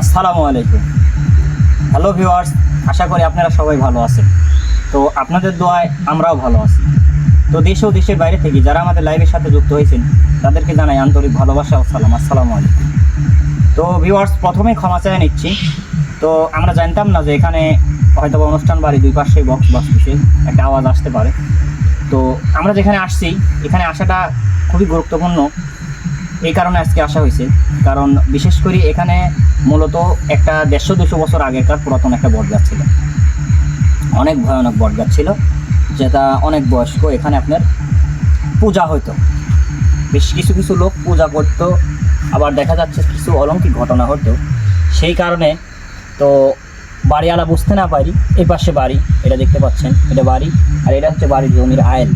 আসসালামু আলাইকুম। Hello viewers আশা করি আপনারা সবাই ভালো আছেন। তো আপনাদের দোয়ায় আমরাও ভালো আছি। তো দেশ ও দেশের বাইরে থেকে যারা আমাদের লাইভের সাথে যুক্ত হয়েছেন, তাদেরকে জানাই আন্তরিক ভালোবাসা ও সালাম। আসসালামু আলাইকুম। তো ভিউয়ার্স প্রথমেই ক্ষমা চাই নিচ্ছি। তো আমরা জানতাম না যে এখানে হয়তো অনুষ্ঠান বাড়ি দুই পাশে বক্স বাজতেছে, একটা আওয়াজ আসতে পারে। তো আমরা যেখানে আসছি, এখানে আসাটা খুবই গুরুত্বপূর্ণ। এই কারণে আজকে আসা হয়েছে। কারণ বিশেষ করে এখানে মূলত একটা দেড়শো দুশো বছর আগেকার পুরাতন একটা বটগাছ ছিল। অনেক ভয়ানক বটগাছ ছিল, যেটা অনেক বয়স্ক এখানে আপনার পূজা হতো বেশ কিছু কিছু লোক পূজা করতো, আবার দেখা যাচ্ছে কিছু অলৌকিক ঘটনা হতো। সেই কারণে তো বাড়িওয়ালা বুঝতে না পারি এই পাশে বাড়ি, এটা দেখতে পাচ্ছেন, এটা বাড়ি, আর এটা হচ্ছে বাড়ির জমির আয়েল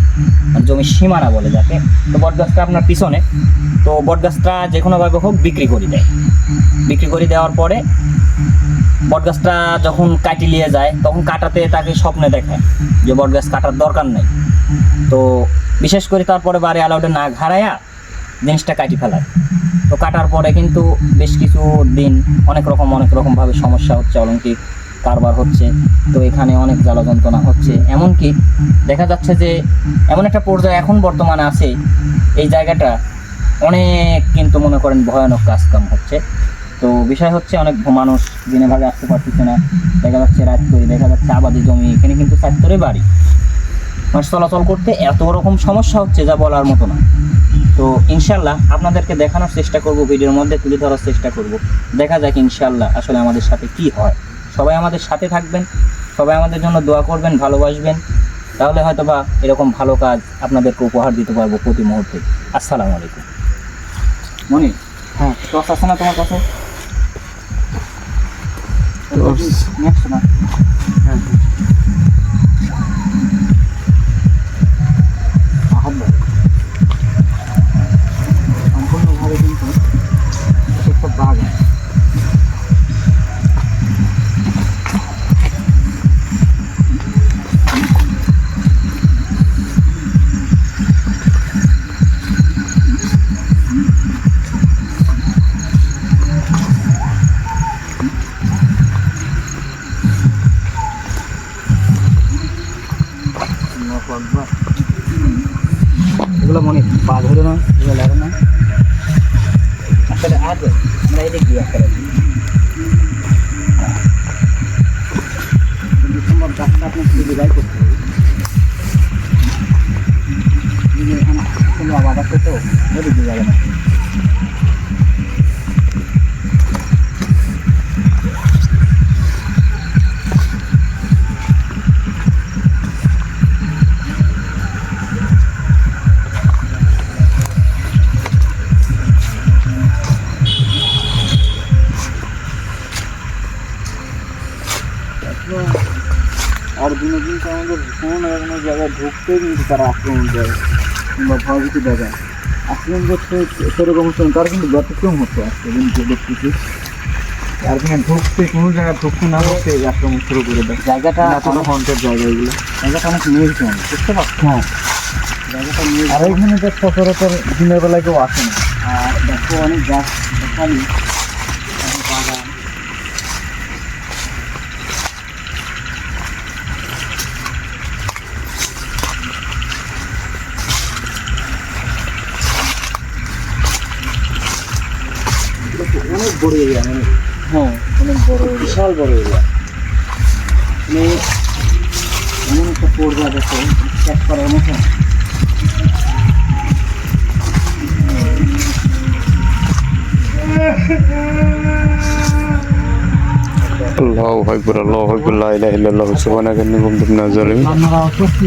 মানে জমির সীমানা বলে যাকে। তো বটগাছটা আপনার পিছনে, তো বটগাছটা যে কোনোভাবে হোক বিক্রি করে দেয়। বিক্রি করে দেওয়ার পরে বটগাছটা যখন কাটি নিয়ে যায়, তখন কাটাতে তাকে স্বপ্নে দেখায় যে বটগাছ কাটার দরকার নেই। তো বিশেষ করে তারপরে বাড়ি আলাউডে না ঘাড়াইয়া জিনিসটা কাটি ফেলায়। তো কাটার পরে কিন্তু বেশ কিছু দিন অনেক রকম, অনেক রকমভাবে সমস্যা হচ্ছে অলৌকিক কারবার হচ্ছে, তো এখানে অনেক জ্বালা যন্ত্রণা হচ্ছে। এমনকি দেখা যাচ্ছে যে এমন একটা পর্যায়ে এখন বর্তমানে আছে, এই জায়গাটা অনেক কিন্তু মনে করেন ভয়ানক কাজকাম হচ্ছে। তো বিষয় হচ্ছে অনেক মানুষ দিনে ভাগে আসতে পারতেছে না, দেখা যাচ্ছে রাত করে, দেখা যাচ্ছে আবাদি জমি, এখানে কিন্তু চারতরে বাড়ি। মানুষ চলাচল করতে এত রকম সমস্যা হচ্ছে যা বলার মতো না। তো ইনশাল্লাহ আপনাদেরকে দেখানোর চেষ্টা করব ভিডিওর মধ্যে তুলে ধরার চেষ্টা করব। দেখা যাক ইনশাল্লাহ আসলে আমাদের সাথে কি হয়। সবাই আমাদের সাথে থাকবেন সবাই আমাদের জন্য দোয়া করবেন ভালোবাসবেন। তাহলে হয়তো বা এরকম ভালো কাজ আপনাদেরকে উপহার দিতে পারব প্রতি মুহূর্তে। আসসালামু আলাইকুম। মনি হ্যাঁ টস আছে না তোমার কাছে? নেক্সট না হ্যাঁ আসলে আগে আমরা এদিক দিয়ে করে ডিসেম্বর গাছটা আপনার শুধু করতে যাবে না কোনো জায়গায় ঢুকতেই কিন্তু তারা আক্রমণ করে কিংবা ভয়ভীতি দেখায়। আক্রমণ করতে সেরকম হচ্ছে তারা কিন্তু ব্যতিক্রম হচ্ছে আজকে কিন্তু দেখতেছি আর এখানে ঢুকতে কোনো জায়গায় ঢুকতে না ঢুকতে আক্রমণ শুরু করে দেয়। জায়গাটা এতটা হন্টের জায়গা এগুলো। জায়গাটা অনেক নির্জন বুঝতে পারছ? হ্যাঁ। জায়গাটা নিয়ে আর এখানে তো সচরাচর দিনের বেলায় কেউ আসে না। আর দেখো অনেক গাছ দেখালি। বিশাল বড় এরিয়া। মানে এমন একটা পড়বা দেখো চেক করার মতো। আল্লাহু আকবার আল্লাহু আকবার লা ইলাহা ইল্লাল্লাহ সুবহানাকা ইন্নী কুনতু মিনাজ জালিমিন ঠান্ডার আওয়াজ করছি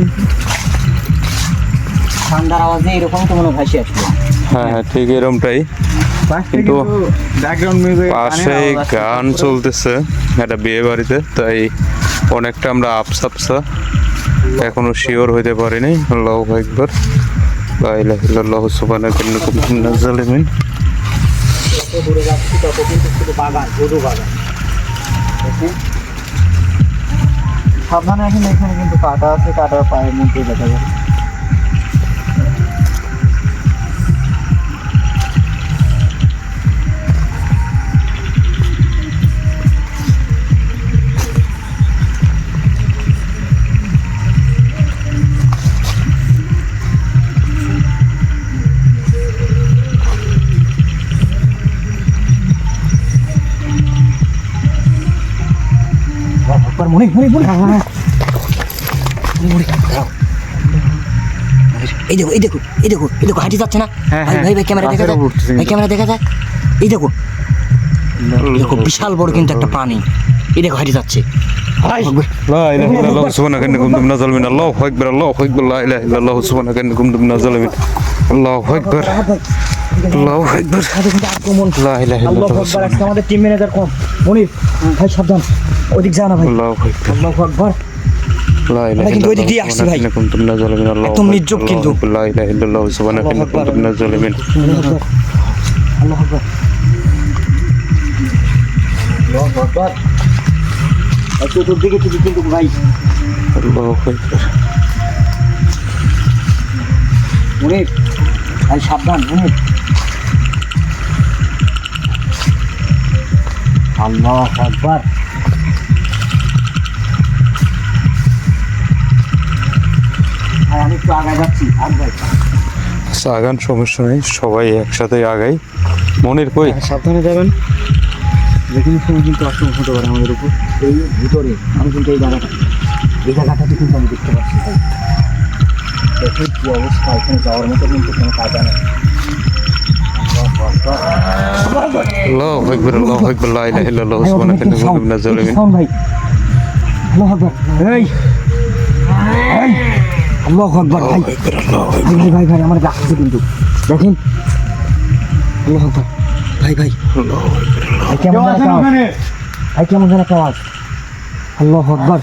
ঠান্ডার আওয়াজে এরকম তো মনে ভাসি আসলো হ্যাঁ হ্যাঁ ঠিক এরকমটাই। কিন্তু পাশে গান চলতেছে একটা বিয়ে বাড়িতে তাই অনেকটা আমরা আপসাপসা এখনও শিওর হইতে পারিনি আল্লাহু আকবার। লা ইলাহা ইল্লাল্লাহ সুবহানাকা ইন্নী কুনতু মিনাজ জালিমিন। সাবধানে এখন এখানে কিন্তু কাটা আছে কাটার পায়ের মধ্যে দেখা যাচ্ছে। আকবার মনির মনির মনির মনির দাঁড়াও এই দেখো এই দেখো এই দেখো এই দেখো হাঁটি যাচ্ছে না হ্যাঁ, ভাই হ্যাঁ। ভাই ভাই ক্যামেরা দেখা গাছের যায় উপর উঠতেছে ভাই কিন্তু। ক্যামেরা দেখা যায় এই দেখো এই দেখো বিশাল বড় কিন্তু একটা প্রাণী এই দেখো হাঁটি যাচ্ছে لا اله الا الله سبحانك اني كنت من الظالمين الله اكبر الله اكبر لا اله الا الله سبحانك اني كنت من الظالمين الله اكبر الله اكبر আক্রমণ আমাদের টিম ম্যানেজার কম মনির ভাই সাবধান ওদিক যা ভাই আল্লাহ আকবর কিন্তু ওইদিক দিয়ে আসছি ভাই একদম নির্জব কিন্তু আল্লাহ ভাই সাবধান আল্লাহ আকবার। ভাই আমি একটু আগায় যাচ্ছি আচ্ছা, আগান সমস্যা নেই সবাই একসাথে আগাই। মনির কই? সাবধানে যাবেন। যে কোনো সময় কিন্তু আক্রমণ হতে পারে আমাদের উপর। এই ভিতরে আমি কিন্তু এই জায়গাটা এই জায়গাটাতে কিন্তু আমি দেখতে পাচ্ছি। দেখুন কি অবস্থা এখানে যাওয়ার মতো কিন্তু কোনো কাজা নেই। আল্লাহু আকবার আল্লাহু আকবার লা ইলাহা ইল্লাল্লাহ সুবহানাকা ইন্নী কুনতু মিনাজ জালিমিন ভাই। আল্লাহু আকবার এই। আল্লাহু আকবার ভাই। ভাই ভাই ভাই আমার ডাকছে কিন্তু। দেখেন। আল্লাহু আকবার ভাই ভাই। আল্লাহু কেমন যেন আওয়াজ ভাই কেমন যেন আওয়াজ আল্লাহু আকবার।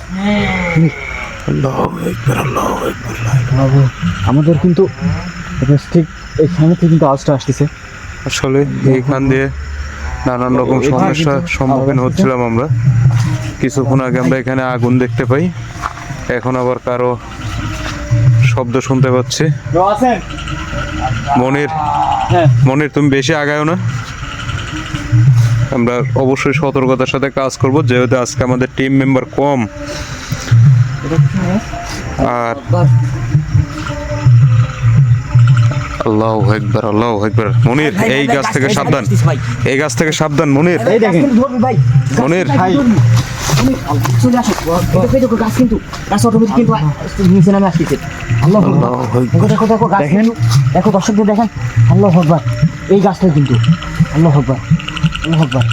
আমাদের কিন্তু ঠিক এই সামনে কিন্তু আওয়াজটা আসতেছে। আসলে এইখান দিয়ে নানান রকম সমস্যার সম্মুখীন হচ্ছিলাম আমরা। কিছুক্ষণ আগে আমরা এখানে আগুন দেখতে পাই। এখন আবার কারও শব্দ শুনতে পাচ্ছি। মনির। মনির তুমি বেশি আগায়ও না। আমরা অবশ্যই সতর্কতার সাথে কাজ করব যেহেতু আজকে আমাদের টিম মেম্বার কম। আর আল্লাহ একবার আল্লাহ একবার মনির এই গাছ থেকে সাবধান। এই গাছ থেকে সাবধান মনির। মনির। দেখো আল্লাহ এই গাছটা কিন্তু। আল্লাহ আল্লাহ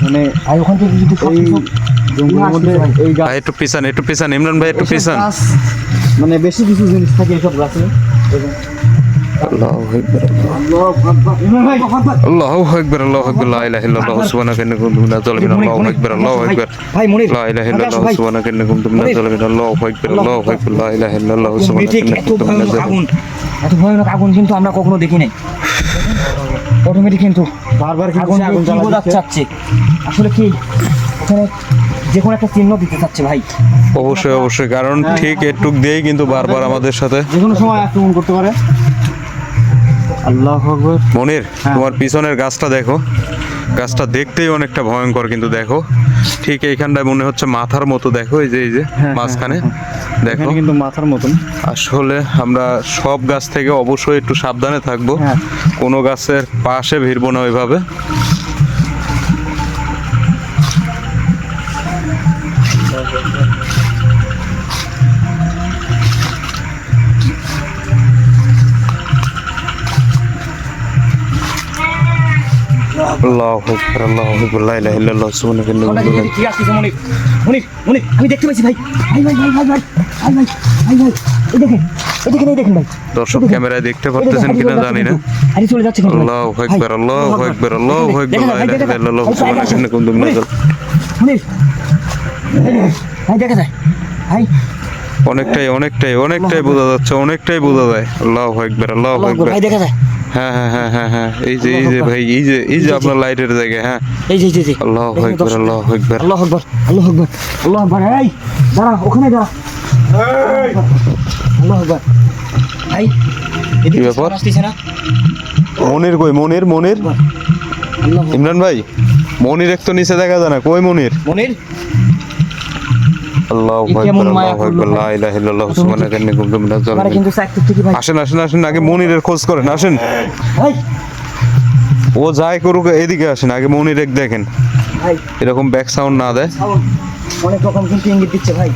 মানে ওখান থেকে কিন্তু একটু পিছান একটু পিছান। ইমরান ভাই একটু পিছান। মানে বেশি কিছু জিনিস থাকে এইসব গাছে। আল্লাহ একবার আল্লাহ আকবার ইমরান আকবার আল্লাহ একবার আল্লাহ একবার লা ইলাহা ইল্লাল্লাহ সুবহানাকা ইন্নী কুনতু মিনাজ জালিমিন আল্লাহু আকবার আল্লাহু আকবার লা ইলাহা ইল্লাল্লাহ সুবহানাকা ইন্নী কুনতু মিনাজ জালিমিন আল্লাহু আকবার আল্লাহু আল্লাহু আকবার। লা ইলাহা ইল্লাল্লাহ সুবহানাকা ইন্নী কুনতু মিনাজ জালিমিন আগুন এত ভয়ানক আগুন কিন্তু আমরা কখনো দেখি নাই অটোমেটিক কিন্তু বারবার আগুন আগুন। চাচ্ছে আসলে কি যে কোনো একটা চিহ্ন দিতে চাচ্ছে ভাই। অবশ্যই অবশ্যই কারণ ঠিক এটুক দিয়েই কিন্তু বারবার আমাদের সাথে যে কোনো সময় আক্রমণ করতে পারে। আল্লাহ আকবার। মনির তোমার পিছনের গাছটা দেখো। গাছটা দেখতেই অনেকটা ভয়ঙ্কর কিন্তু দেখো। ঠিক এইখানটায় মনে হচ্ছে মাথার মতো দেখো এই যে এই যে হ্যাঁ, মাঝখানে। দেখো। কিন্তু মাথার মতন। আসলে আমরা সব গাছ থেকে অবশ্যই একটু সাবধানে থাকব। হ্যাঁ। কোনো গাছের পাশে ভিড়বো না ওইভাবে। দর্শক ক্যামেরায় দেখতে পারতেছেন কিনা জানি না। অনেকটাই অনেকটাই অনেকটাই বোঝা যাচ্ছে অনেকটাই বোঝা যায়। আল্লাহ একবার আল্লাহ একবার দেখা যায়। হ্যাঁ হ্যাঁ হ্যাঁ হ্যাঁ হ্যাঁ। এই যে এই যে ভাই এই যে এই যে জি, জি। আপনার লাইটের জায়গা হ্যাঁ। এই যে এই যে, এই যে। আল্লাহু দেখেন, আকবার দর্শক, আল্লাহু আকবার। আল্লাহ আকবার আল্লাহ আকবার আল্লাহ আকবার। এই দাঁড়া ওখানে দাঁড়া। আল্লাহ আকবার। ভাই কি ব্যাপার? sound আসতেছে না। মনির কই মনির মনির? ইমরান ভাই মনির এক তো নিচে দেখা যায় না। কই মনির? মনির? আসেন আসেন আসেন আগে মনিরের খোঁজ করেন আসেন। ও যাই করুক এদিকে আসেন আগে মনির এক দেখেন। এরকম ব্যাক সাউন্ড না দেয়। অনেক রকম কিন্তু ইঙ্গিত দিচ্ছে ভাই।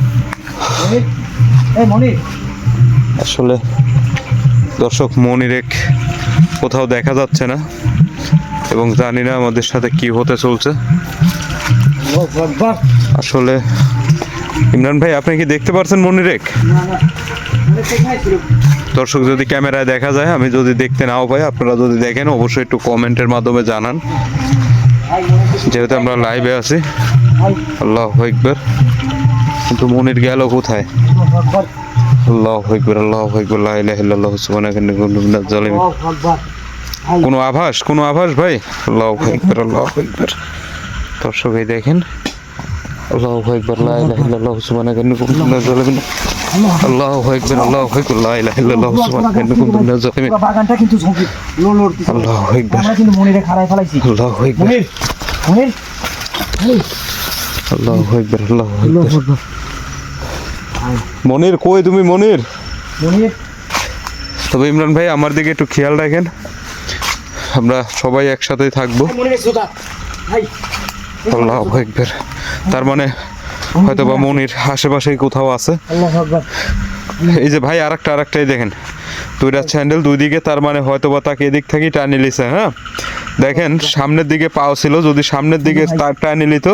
মনির আসলে দর্শক মনিরেক কোথাও দেখা যাচ্ছে না এবং জানি না আমাদের সাথে কি হতে চলছে। আসলে ইমরান ভাই, আপনি কি দেখতে পারছেন মনিরেক? দর্শক, যদি ক্যামেরায় দেখা যায়, আমি যদি দেখতে নাও পাই, আপনারা যদি দেখেন, অবশ্যই একটু কমেন্টের মাধ্যমে জানান। ভাই? যেহেতু আমরা লাইভে আছি, আল্লাহ একবার কিন্তু মনির গেল কোথায়? আল্লাহু একবার আল্লাহ একবার লা ইলাহা ইল্লাল্লাহ, সুবহানাকা ইন্নী কুনতু মিনাজ জালিমিন আল্লাহু আকবার ভাই কোনো আভাস? কোনো আভাস ভাই? আল্লাহ একবার আল্লাহ একবার দর্শক, এই দেখেন আল্লাহ একবার লা ইলাহা ইল্লাল্লাহ সুবহানাকা ইন্নী কুনতু মিনাজ জালিমিন আল্লাহ একবার আল্লাহ একবার লা ইলাহা ইল্লাল্লাহ সুবহানাকা ইন্নী কুনতু মিনাজ জালিমিন বাগানটা কিন্তু ঝুঁকি। লো লড়তেছে আল্লাহ একবার আমরা কিন্তু মনিরে খাড়ায় ফেলাইছি। আল্লাহ একবার মনির মনির। আল্লাহ একবার আল্লাহু একবার আকবার। মনির কই তুমি মনির? মনির। তবে ইমরান ভাই আমার দিকে একটু খেয়াল রাখেন। আমরা সবাই একসাথেই থাকব। মনিরের সুতা ভাই। আল্লাহ একবার তার মানে হয়তো বা মনির আশেপাশেই কোথাও আছে। এই যে ভাই আরেকটা আরেকটাই দেখেন। দুইটা স্যান্ডেল দুই দিকে তার মানে হয়তো বা তাকে এদিক থেকেই টানি লিছে হ্যাঁ? দেখেন সামনের দিকে পাও ছিল যদি সামনের দিকে তার টানি লিত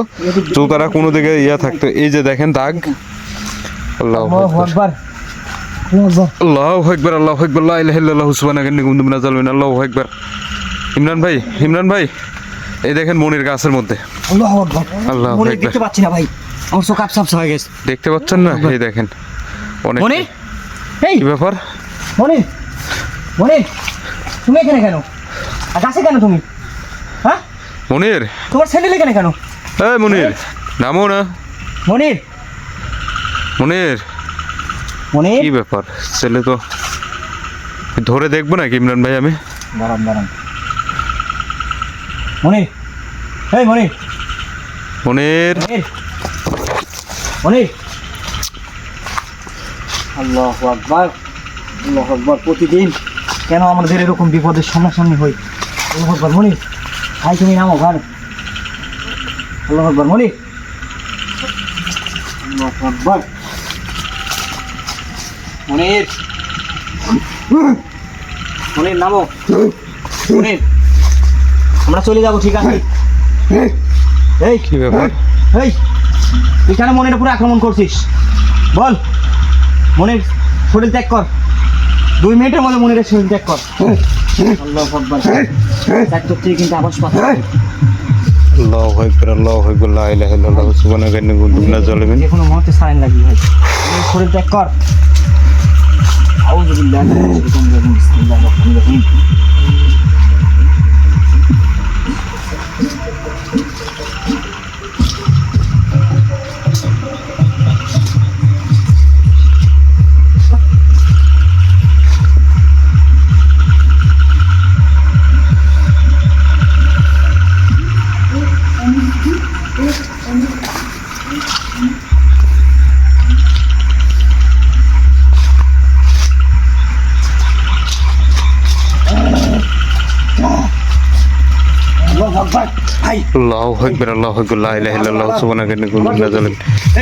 জুতারা কোনো দিকে ইয়া থাকতো। এই যে দেখেন দাগ। আল্লাহ আল্লাহু ইমরান ভাই ইমরান ভাই এই দেখেন মনির গাছের মধ্যে। আল্লাহু আকবার। আল্লাহু আকবার। দেখতে পাচ্ছি না ভাই। আমার চোখ আপসাপসা হয়ে গেছে। দেখতে পাচ্ছেন না? এই দেখেন। অনেক মনির এই। কি ব্যাপার? মনির মনির তুমি এখানে কেন? আর গাছে কেন তুমি? হ্যাঁ? মনির। তোমার স্যান্ডেল এখানে কেন? এই মনির। নামো না। মনির। মনির। মনির? কি ব্যাপার? ছেলে তো ধরে দেখব নাকি ইমরান ভাই আমি? দাঁড়ান দাঁড়ান। মনির। এই মনির। মনির। মনির। আল্লাহ আকবার আল্লাহ আকবার প্রতিদিন। কেন আমাদের এরকম বিপদের সামনাসামনি হই? আল্লাহ আকবার, মনির। ভাই, তুমি নামো ঘর। আল্লাহ আকবার, মনির। আল্লাহ আকবার। মনির। মনির, নামো। মনির। আমরা চলে যাব, ঠিক আছে? এই কি ব্যাপার? এই তুই কেন মনের উপরে আক্রমণ করছিস। বল মনের শরীর ত্যাগ কর। দুই মিনিটের মধ্যে মনের শরীর ত্যাগ কর। আল্লাহ আকবার। ত্যাগ করতে কিন্তু আবাস পাতা আল্লাহ আকবার আল্লাহ আকবার লা ইলাহা ইল্লাল্লাহ সুবহানাকা ইন্নী কুনতু মিনাজ জালিমিন যে কোনো মুহূর্তে সারেন লাগি ভাই। শরীর ত্যাগ কর। আউযু বিল্লাহি মিনাশ শাইতানির রাজিম। বিসমিল্লাহির রহমানির রহিম।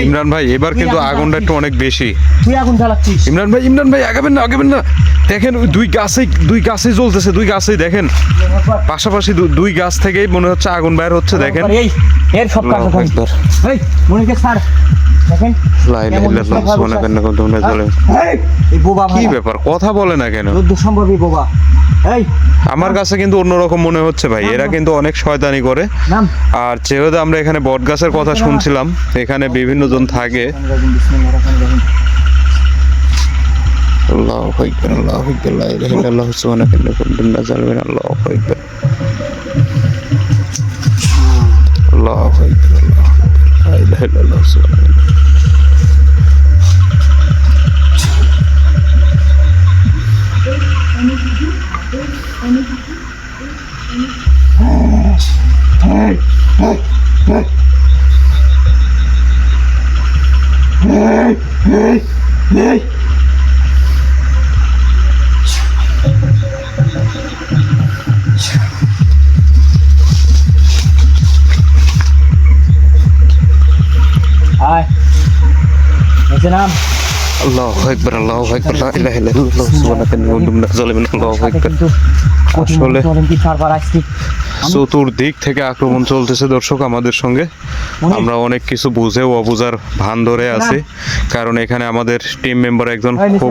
ইমরান ভাই এবার কিন্তু আগুনটা একটু অনেক বেশি। ইমরান ভাই ইমরান ভাই আগাবেন না আগাবেন না। দেখেন দুই গাছেই দুই গাছেই জ্বলতেছে দুই গাছেই দেখেন। পাশাপাশি দুই গাছ থেকেই মনে হচ্ছে আগুন বাইর হচ্ছে দেখেন। এর সব কি ব্যাপার? কথা বলে না কেন? বোবা। আমার কাছে কিন্তু অন্যরকম মনে হচ্ছে ভাই। এরা কিন্তু অনেক শয়তানি করে। আর যেহেতু আমরা এখানে বট গাছের কথা শুনছিলাম এখানে বিভিন্ন জন থাকে। আল্লাহু আকবার আল্লাহু আকবার লা ইলাহা ইল্লাল্লাহ সুবহানাকা ইন্নী কুনতু মিনাজ জালিমিন আল্লাহু আকবার। আল্লাহু আকবার আল্লাহু লা ইলাহা ইল্লাল্লাহ সুবহানাকা আয় আল্লাহু আকবার আল্লাহু আকবার লা ইলাহা ইল্লাল্লাহ সুবহানাকা ইন্নী জালিমিন আল্লাহু সাথে আকবার। আসলে- চতুর্দিক থেকে আক্রমণ চলতেছে দর্শক আমাদের সঙ্গে। আমরা অনেক কিছু বুঝে অবুজার ভান ধরে আছি। কারণ এখানে আমাদের টিম মেম্বার একজন খুব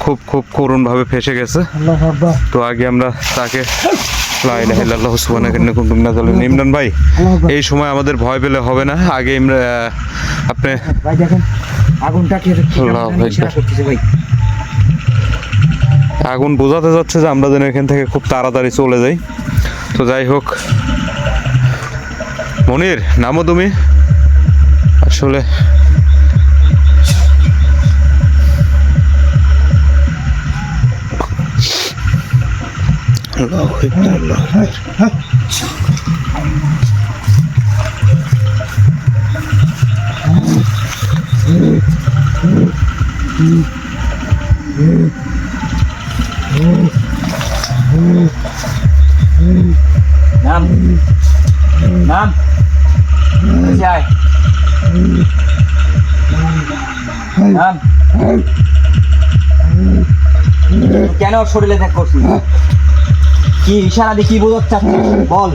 খুব খুব করুণ ভাবে ফেসে গেছে। তো আগে আমরা তাকে ইলাহা ইমরান ভাই এই সময় আমাদের ভয় পেলে হবে না। আগে আপনি আগুনটা কি। করতেছে ভাই। আগুন বোঝাতে যাচ্ছে যে আমরা যেন এখান থেকে খুব তাড়াতাড়ি চলে যাই। তো যাই হোক। মনির নামো তুমি। আসলে আল্লাহু নাম নাম আয় নাম কেন শরীরে দেখ করছিস? কি ইশারা দিয়ে কি বোঝাতে চাচ্ছিস বল।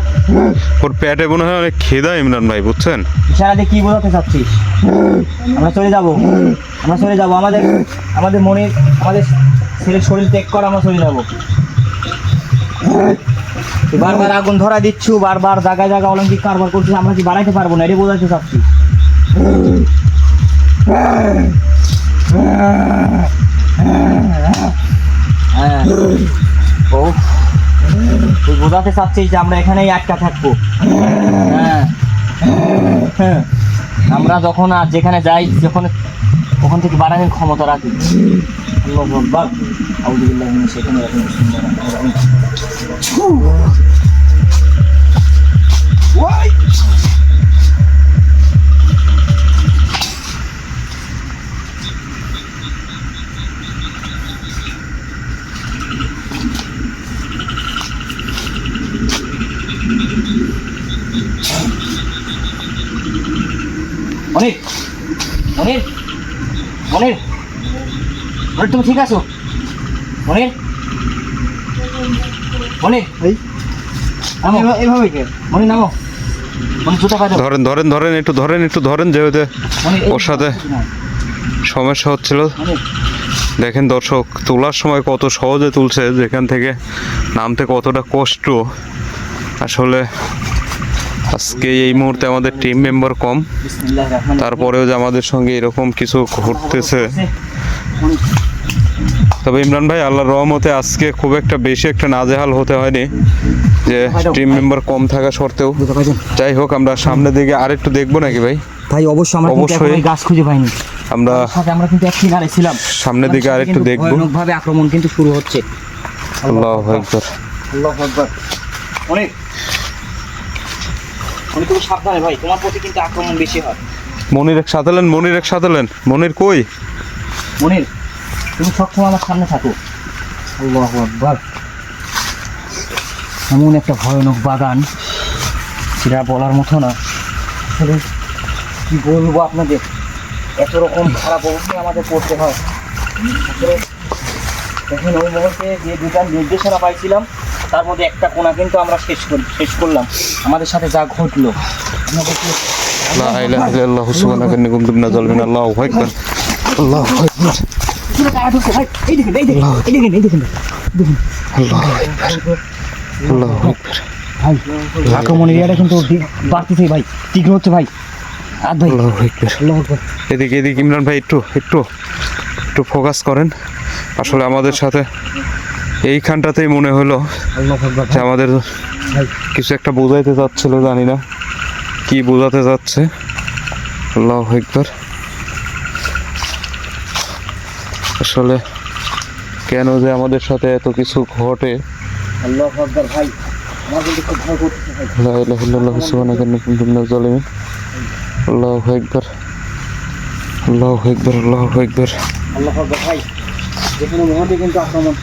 ওর পেটে মনে হয় অনেক খেদা ইমরান ভাই বুঝছেন? ইশারা দিয়ে কি বোঝাতে চাচ্ছিস? আমরা চলে যাব। আমরা চলে যাব। আমাদের আমাদের মনের আমাদের ছেলের শরীর ত্যাগ কর আমরা চলে যাব। বারবার আগুন ধরা দিচ্ছু বারবার জায়গায় জায়গায় অলিম্পিক কারবার করছিস আমরা কি বাড়াইতে পারব না? এটা বোঝাতে চাচ্ছি হ্যাঁ। ও। তুই বোঝাতে চাচ্ছিস যে আমরা এখানেই আটকা থাকব। হ্যাঁ। হ্যাঁ। আমরা যখন আর যেখানে যাই যখন ওখান থেকে বাড়ানোর ক্ষমতা রাখি। সেখানে মনির মনির মনির মনির তুমি ঠিক আছো? মনির মনির এই নামো। এভাবে কে? মনির নামো। মনির জুতা পাই দাও ধরেন ধরেন ধরেন একটু ধরেন একটু ধরেন যেহেতু ওর সাথে- সমস্যা হচ্ছিল। দেখেন দর্শক তোলার সময় কত সহজে তুলছে যেখান থেকে নামতে কতটা কষ্ট। আসলে আজকে এই মুহূর্তে আমাদের টিম মেম্বার কম। তারপরেও যে আমাদের সঙ্গে এরকম কিছু ঘটতেছে। তবে ইমরান ভাই আল্লাহর রহমতে আজকে খুব একটা বেশি একটা নাজেহাল হতে হয়নি যে টিম মেম্বার কম থাকা সত্ত্বেও। যাই হোক আমরা সামনের দিকে আরেকটু দেখব নাকি ভাই? ভাই অবশ্যই আমরা অবশ্যই। গাছ খুঁজে পাইনি। আমরা আমরা কিন্তু এক কিনারে ছিলাম। সামনের দিকে আরেকটু দেখব। ভাবে আক্রমণ কিন্তু শুরু হচ্ছে। আল্লাহ একবার আল্লাহ আকবার। অনেক। অনেক তুমি সাবধানে ভাই তোমার প্রতি কিন্তু আক্রমণ বেশি হয়। মনির এক সাঁতালেন মনির এক সাঁতালেন মনির কই? মনির তুমি সবসময় আমার সামনে থাকো। আল্লাহ আকবার। এমন একটা ভয়ানক বাগান সেটা বলার মতো না। আসলে কি বলব আপনাদের? এত রকম খারাপ অবস্থায় আমাদের পড়তে হয়। আসলে দেখেন ওই মুহূর্তে যে দুটার নির্দেশনা পাইছিলাম তার মধ্যে একটা কোনা কিন্তু আমরা শেষ কর শেষ করলাম আমাদের সাথে যা ঘটলো আমাদেরকে লা ইলাহা ইল্লাল্লাহু সুবহানাকা ইন্নী কুনতু মিনাজ জালিমিন আল্লাহু আকবার আল্লাহু আকবার পুরো কারা ঢুকছে ভাই এই দেখেন এই দেখেন এই দেখেন এই দেখেন আল্লাহু আকবার আল্লাহু আকবার ভাই আক্রমণের এরিয়াটা কিন্তু বাড়তেছে ভাই হচ্ছে ভাই আর ভাই আল্লাহু আকবার আল্লাহ আকবার। এদিকে এদিকে ইমরান ভাই একটু একটু একটু ফোকাস করেন আসলে আমাদের সাথে এইখানটাতেই মনে হলো আমাদের কিছু একটা বোঝাইতে চাচ্ছিল জানি না কি বোঝাতে যাচ্ছে আল্লাহ একবার আসলে কেন যে আমাদের সাথে এত কিছু ঘটে? আল্লাহ ভাই আল্লাহু আকবার। আল্লাহু আকবার আল্লাহু আকবার। আল্লাহ ভাই যে কোনো মুহূর্তে কিন্তু আক্রমণ।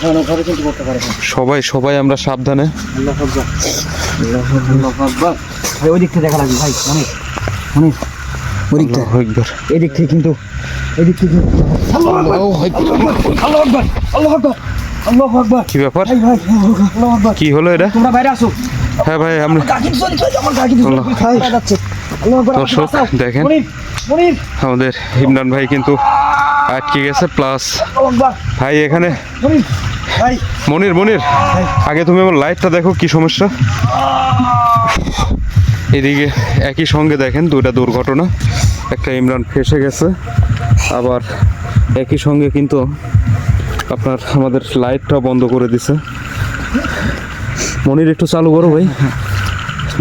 কিন্তু করতে সবাই সবাই আমরা সাবধানে। আল্লাহ আকবার। আল্লাহ আকবার। ভাই ওই দিক দেখা লাগবে ভাই অনেক অনেক। আল্লাহু আকবার। এদিক থেকে কিন্তু এদিক থেকে কিন্তু আকবার। আল্লাহ আকবার। আল্লাহ আকবার আল্লাহ আকবার কি ব্যাপার? কি হলো এটা? তোমরা বাইরে আসো। হ্যাঁ ভাই আমরা দর্শক, দেখেন। আমাদের ইমরান ভাই কিন্তু আটকে গেছে? প্লাস ভাই, এখানে মনির মনির, আগে তুমি আমার লাইটটা দেখো, কি সমস্যা? এদিকে একই সঙ্গে দেখেন দুটা দুর্ঘটনা। একটা ইমরান ফেসে গেছে, আবার একই সঙ্গে কিন্তু আপনার আমাদের লাইটটা বন্ধ করে দিছে। মনির, একটু চালু করো ভাই।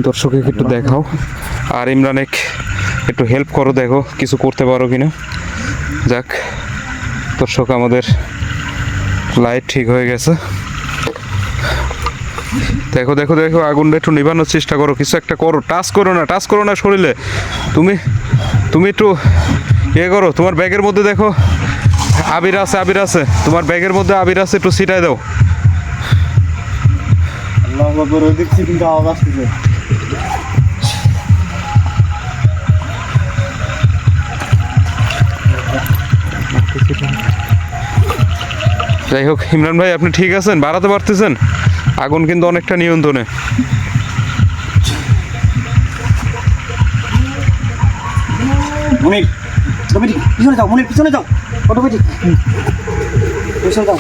দর্শককে একটু দেখাও। আর ইমরানেক একটু হেল্প করো, দেখো, কিছু করতে পারো কিনা। যাক, দর্শক, আমাদের লাইট ঠিক হয়ে গেছে। দেখো দেখো দেখো আগুনটা একটু নিভানোর চেষ্টা করো, কিছু একটা করো টাচ করো না টাচ করো না শরীরে। তুমি তুমি একটু ইয়ে করো, তোমার ব্যাগের মধ্যে দেখো, আবির আছে আবির আছে। তোমার ব্যাগের মধ্যে আবির আছে, একটু ছিটাই দাও। যাই হোক, ইমরান ভাই, আপনি ঠিক আছেন? বাড়াতে পারতেছেন? আগুন কিন্তু অনেকটা নিয়ন্ত্রণে। যাও পিছনে যাও। পিছনে যাও।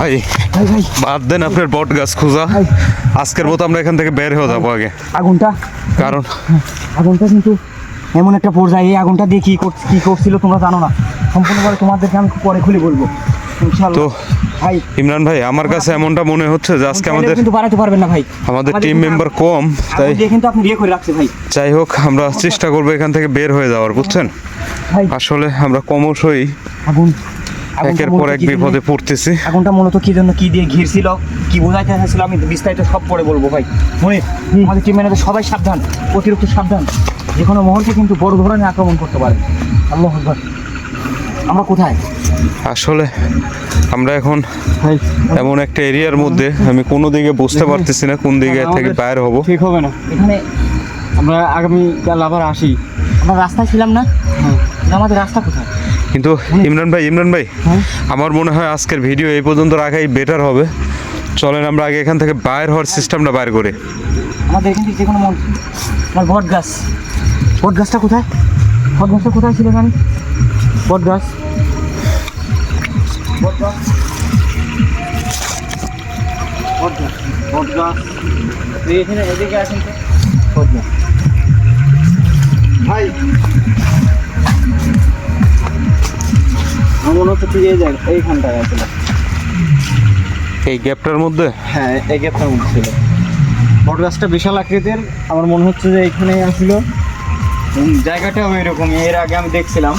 ভাই বাদ দেন আপনার বট গাছ খোঁজা। আজকের মতো আমরা এখান থেকে বের হয়ে যাব আগে। আগুনটা? কারণ? আগুনটা কিন্তু এমন একটা পর্যায়ে এই আগুনটা দিয়ে কি কি করছিল তোমরা জানো না। সম্পূর্ণভাবে তোমাদেরকে আমি পরে খুলে বলব। তো ইমরান ভাই আমার কাছে এমনটা মনে হচ্ছে যে আজকে আমাদের কিন্তু বাড়াতে পারবেন না ভাই। আমাদের টিম মেম্বার কম তাই কিন্তু আপনি ইয়ে করে রাখছে ভাই। যাই হোক আমরা চেষ্টা করব এখান থেকে বের হয়ে যাওয়ার বুঝছেন? আসলে আমরা ক্রমশই আগুন আগুনটা একের পর এক বিপদে পড়তেছি। আগুনটা মূলত কি জন্য কি দিয়ে ঘিরছিল কি বোঝাইতে চাইছিল আমি বিস্তারিত সব পরে বলব ভাই। মনে আমাদের টিম ম্যানেজার সবাই সাবধান অতিরিক্ত সাবধান। যে কোনো মুহূর্তে কিন্তু বড় ধরনের আক্রমণ করতে পারে। আল্লাহ আকবার। আমরা কোথায়? আসলে আমরা এখন এমন একটা এরিয়ার মধ্যে আমি কোনো দিকে বুঝতে পারতেছি না কোন দিকে থেকে বাইর হব। ঠিক হবে না। এখানে আমরা আগামীকাল আবার আসি। আমরা রাস্তায় ছিলাম না? হ্যাঁ। আমাদের রাস্তা কোথায়? কিন্তু ইমরান ভাই ইমরান ভাই, আমার মনে হয় আজকের ভিডিও এই পর্যন্ত রাখাই বেটার হবে। চলেন আমরা আগে এখান থেকে বাইর হওয়ার সিস্টেমটা বাইর করে। আমাদের এখান থেকে যে কোনো মন আমার বট গাছ। বট গাছটা কোথায়? বট গাছটা কোথায় ছিল এখানে বট গাছ। ভাই এই এইখানটায় গ্যাপটার মধ্যে? হ্যাঁ এই গ্যাপটার মধ্যে ছিল। বট গাছটা বিশাল আকৃতির। আমার মনে হচ্ছে যে এখানেই জায়গাটাও এরকম এর আগে আমি দেখছিলাম।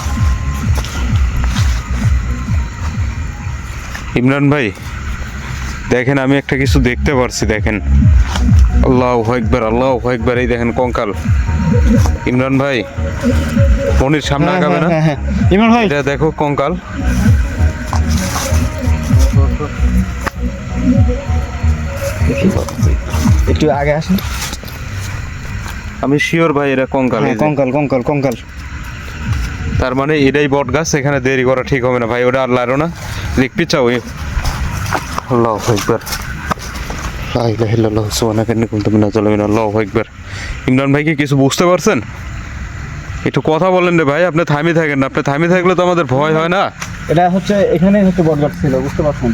ইমরান ভাই দেখেন আমি একটা কিছু দেখতে পারছি দেখেন। আল্লাহ একবার আল্লাহ একবার এই দেখেন কঙ্কাল। ইমরান ভাই মনির সামনে আগাবে না? হ্যাঁ। ইমরান ভাই। এটা দেখো কঙ্কাল। একটু আগে আসেন। আমি শিওর ভাই এটা কঙ্কাল কঙ্কাল কঙ্কাল কঙ্কাল। তার মানে এটাই বট গাছ এখানে দেরি করা ঠিক হবে না। ভাই ওটা আর লারো না। লিখ পিছাও এ? আল্লাহ একবার ইমরান ভাই কি কিছু বুঝতে পারছেন? একটু কথা বলেন রে ভাই আপনি থামি থাকেন না। আপনি থামি থাকলে তো আমাদের ভয় হয় না। এটা হচ্ছে এখানেই হচ্ছে বট গাছ ছিল বুঝতে পারছেন?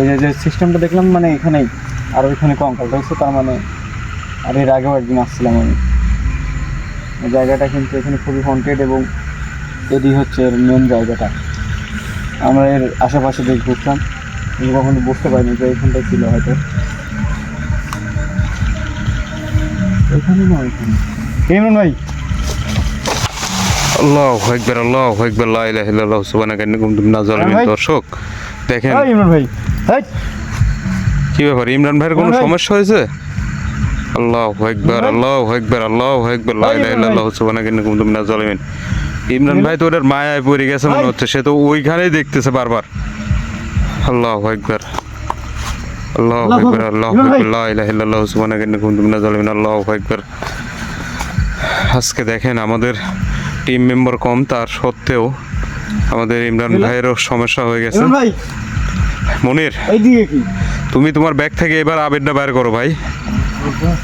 এই যে যে সিস্টেমটা দেখলাম মানে এখানেই। আর ওইখানে কঙ্কালটা হচ্ছে তার মানে আর এর আগেও একদিন আসছিলাম আমি। জায়গাটা কিন্তু এখানে খুবই হন্টেড এবং এটি হচ্ছে এর মেন জায়গাটা। আমরা এর আশেপাশে বেশ ঘুরতাম কিন্তু কখনো বুঝতে পারিনি যে এইখানটাই ছিল হয়তো। এখানে না ওইখানে। ইমরান ভাই। আল্লাহু আল্লাহু। দর্শক দেখেন। ইমরান ভাই কি ব্যাপার ইমরান ভাইয়ের কোনো সমস্যা হয়েছে? আল্লাহ একবার আল্লাহ একবার আল্লাহ একবার লা ইলাহা ইল্লাল্লাহু সুবহানাকা ইন্নী কুনতু মিনাজ জালিমিন। ইমরান ভাই তো ওটার মায়ায় পড়ে গেছে মনে হচ্ছে সে তো ওইখানেই দেখতেছে বারবার। আল্লাহ একবার আল্লাহ একবার আল্লাহ ইমরান ভাই। একবার লা ইলাহা ইল্লাল্লাহু সুবহানাকা ইন্নী কুনতু জালিমিন আল্লাহু একবার আজকে দেখেন আমাদের টিম মেম্বার কম তার সত্ত্বেও আমাদের ইমরান ভাইয়েরও সমস্যা হয়ে গেছে। মনির। এইদিকে কি? তুমি তোমার ব্যাগ থেকে এবার আবেদটা বের করো ভাই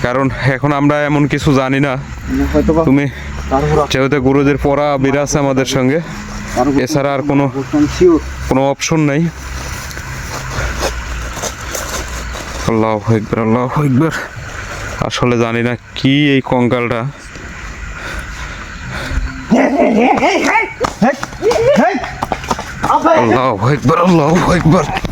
কারণ এখন আমরা এমন কিছু জানি না তুমি যেহেতু গুরুদের পড়া আছে আমাদের সঙ্গে এছাড়া আর কোনো কোনো অপশন নাই আল্লাহ একবার আল্লাহ একবার আসলে জানি না কি এই কঙ্কালটা আল্লাহ একবার আল্লাহ একবার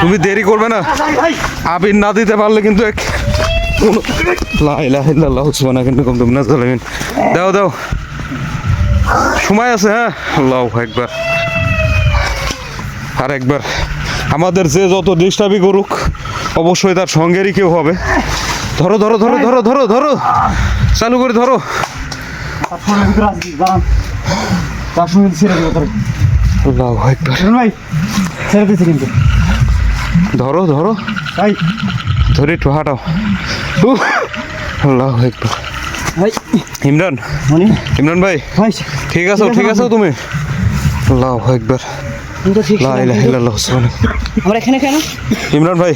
তুমি দেরি করবে না। আবির না দিতে পারলে কিন্তু এক দাও দাও। সময় আছে হ্যাঁ? আল্লাহু আকবার। আর একবার। আমাদের যে যত ডিস্টার্বই করুক অবশ্যই তার সঙ্গেরই কেউ হবে। ধরো ধরো ধরো ধরো ধরো ধরো। চালু করে ধরো। আল্লাহু আকবার। ভাই ছেড়ে কিন্তু। ধরো ধরো। ভাই। ধরে একটু হাঁটাও। আল্লাহু আকবার ভাই। ইমরান। ইমরান ভাই ঠিক আছো? ঠিক আছো তুমি? আল্লাহু আমরা এখানে কেন? ইমরান ভাই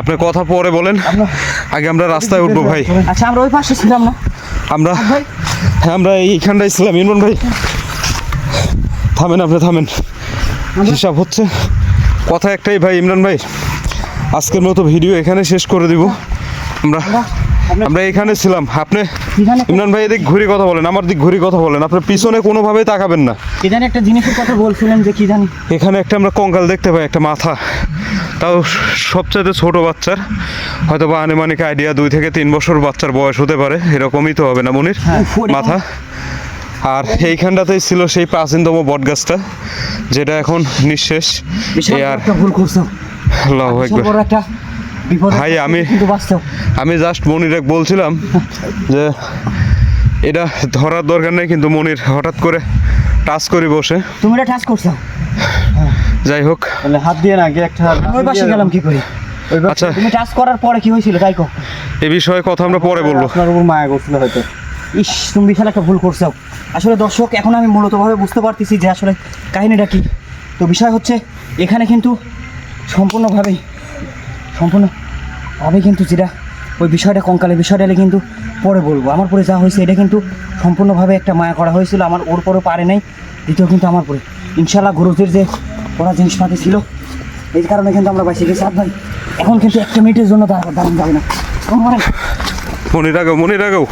আপনি কথা পরে বলেন। আগে আমরা রাস্তায় উঠবো ভাই। আচ্ছা আমরা ওই পাশে ছিলাম না। আমরা হ্যাঁ আমরা এইখানটায় ছিলাম। ইমরান ভাই। থামেন আপনি থামেন। হিসাব হচ্ছে কথা একটাই ভাই ইমরান ভাই আজকের মতো ভিডিও এখানে শেষ করে দিব। আমরা আমরা এখানে ছিলাম। আপনি ইমরান ভাই এদিক ঘুরে কথা বলেন আমার দিক ঘুরে কথা বলেন। আপনার পিছনে কোনোভাবেই তাকাবেন না। জানি একটা জিনিসের কথা বলছিলেন যে কি জানি। এখানে একটা আমরা কঙ্কাল দেখতে পাই একটা মাথা। তাও সবচেয়ে ছোট বাচ্চার। হয়তো বা আনুমানিক আইডিয়া দুই থেকে তিন বছর বাচ্চার বয়স হতে পারে। এরকমই তো হবে না মনির? হ্যাঁ। মাথা। আর এইখানটাতেই ছিল সেই প্রাচীনতম বটগাছটা যেটা এখন নিঃশেষ। আর ভুল করছ। ভাই, আমি- আমি জাস্ট মনিরে বলছিলাম যে এটা ধরার দরকার নেই কিন্তু মনির হঠাৎ করে টাচ করে বসে। তুমি এটা টাচ করছ? যাই হোক। হাত দিয়ে না একটা ওই পাশে গেলাম কি করে? আচ্ছা। তুমি টাচ করার পরে কি হয়েছিল তাই কো এ বিষয়ে কথা আমরা পরে বলব। আপনার উপর মায়া করছিল হয়তো। ইস, তুমি বিশাল একটা ভুল করছ। আসলে দর্শক, এখন আমি মূলতভাবে বুঝতে পারতেছি যে আসলে কাহিনীটা কি। তো বিষয় হচ্ছে, এখানে কিন্তু সম্পূর্ণভাবেই সম্পূর্ণভাবে কিন্তু যেটা, ওই বিষয়টা, কঙ্কালের বিষয়টা হলে কিন্তু পরে বলব। আমার পরে যা হয়েছে, এটা কিন্তু সম্পূর্ণভাবে একটা মায়া করা হয়েছিল। আমার ওর পরে পারে নাই, দ্বিতীয় কিন্তু আমার পরে। ইনশাল্লাহ গুরুদের যে ওরা জিনিসপাতি ছিল, এই কারণে কিন্তু আমরা বাইসে গেছি। ভাই, এখন কিন্তু একটা মিনিটের জন্য দাঁড়ানো দাঁড়ানো যাবে না? মনির আগাও মনির আগাও